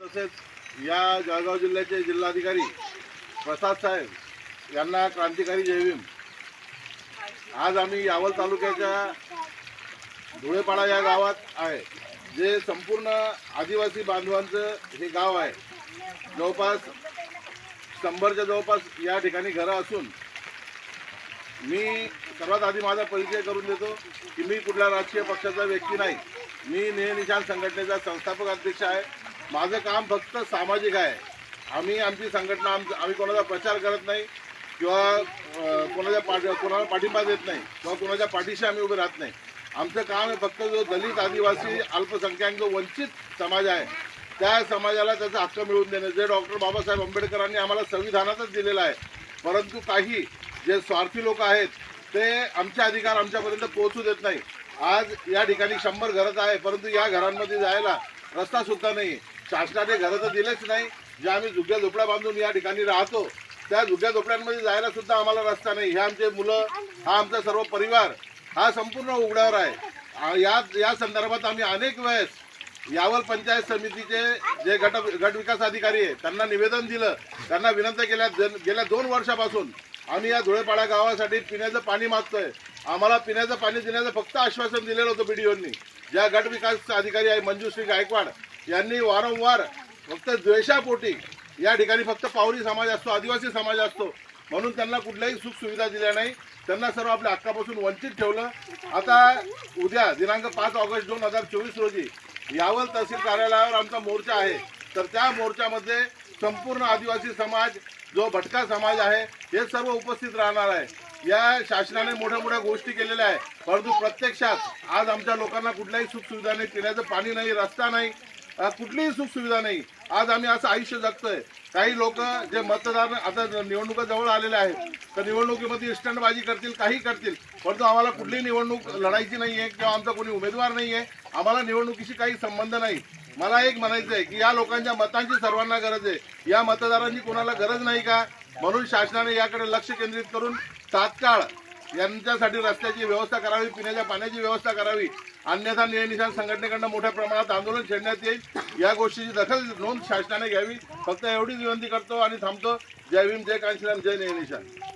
तसेच या जळगाव जिल्ह्याचे जिल्हाधिकारी प्रसाद साहेब यांना क्रांतिकारी जयभीम आज आम्ही यावल तालुक्याच्या धुळेपाडा या गावात आहे जे संपूर्ण आदिवासी बांधवांचं हे गाव आहे. जवळपास शंभरच्या जवळपास या ठिकाणी घरं असून मी सर्वात आधी माझा परिचय करून देतो की मी कुठल्या राजकीय पक्षाचा व्यक्ती नाही. मी नेह संघटनेचा संस्थापक अध्यक्ष आहे. माझं काम फक्त सामाजिक आहे. आम्ही आमची संघटना आम आम्ही कोणाचा प्रचार करत नाही किंवा कोणाच्या पाठ कोणाला पाठिंबा देत नाही किंवा कोणाच्या पाठीशी आम्ही उभे राहत नाही. आमचं काम आहे फक्त जो दलित आदिवासी अल्पसंख्याक जो वंचित समाज आहे त्या समाजाला त्याचा हक्क मिळवून देणं. जे डॉक्टर बाबासाहेब आंबेडकरांनी आम्हाला संविधानातच दिलेलं आहे परंतु काही जे स्वार्थी लोक आहेत ते आमचे अधिकार आमच्यापर्यंत पोहोचू देत नाही. आज या ठिकाणी शंभर घरात आहे परंतु या घरांमध्ये जायला रस्ता सुद्धा नाही शासनाने घरं तर दिलेच नाही. जे आम्ही झुग्या झोपड्या बांधून या ठिकाणी राहतो त्या झुग्या झोपड्यांमध्ये जायला सुद्धा आम्हाला रस्ता नाही. हे आमचे मुलं हा आमचा सर्व परिवार हा संपूर्ण उघड्यावर आहे. या या संदर्भात आम्ही अनेक वेळेस यावल पंचायत समितीचे जे गट गट विकास अधिकारी आहे त्यांना निवेदन दिलं. त्यांना विनंती केल्या जन- गेल्या दोन वर्षापासून आम्ही या धुळेपाडा गावासाठी पिण्याचं पाणी मागतोय. आम्हाला पिण्याचं पाणी देण्याचं फक्त आश्वासन दिलेलं होतं बीडीओनी ज्या गट विकास अधिकारी आहे मंजूश्री गायकवाड यांनी वारंवार फक्त द्वेषापोटी या ठिकाणी फक्त पावरी समाज असतो आदिवासी समाज असतो. म्हणून त्यांना कुठल्याही सुख सुविधा दिल्या नाही. त्यांना सर्व आपल्या हक्कापासून वंचित ठेवलं. आता उद्या दिनांक पाच ऑगस्ट दोन हजार चोवीस रोजी यावल तहसील कार्यालयावर आमचा मोर्चा आहे. तर त्या मोर्चामध्ये संपूर्ण आदिवासी समाज जो भटका समाज आहे हे सर्व उपस्थित राहणार आहे. या शासनाने मोठ्या मोठ्या गोष्टी केलेल्या आहे. परंतु प्रत्यक्षात आज आमच्या लोकांना कुठल्याही सुख सुविधा नाही पिण्याचं पाणी नाही रस्ता नाही. कुठलीही सुख सुविधा नाही. आज आम्ही असं आयुष्य जगतोय. काही लोक जे मतदार आता निवडणुका जवळ आलेले आहेत तर निवडणुकीमध्ये स्टंटबाजी करतील काही करतील. परंतु आम्हाला कुठलीही निवडणूक लढायची नाही आहे किंवा आमचा कोणी उमेदवार नाही आहे आम्हाला निवडणुकीशी काही संबंध नाही. मला एक म्हणायचं आहे की या लोकांच्या मतांची सर्वांना गरज आहे. या मतदारांची कोणाला गरज नाही का? म्हणून शासनाने याकडे लक्ष केंद्रित करून तात्काळ यांच्यासाठी रस्त्याची व्यवस्था करावी पिण्याच्या पाण्याची व्यवस्था करावी. अन्यथा निशाण संघटनेकडनं मोठ्या प्रमाणात आंदोलन छेडण्यात येईल. या गोष्टीची दखल नोंद शासनाने घ्यावी. फक्त एवढीच विनंती करतो आणि थांबतो. जय भीम जय कांशीराम जय निशाण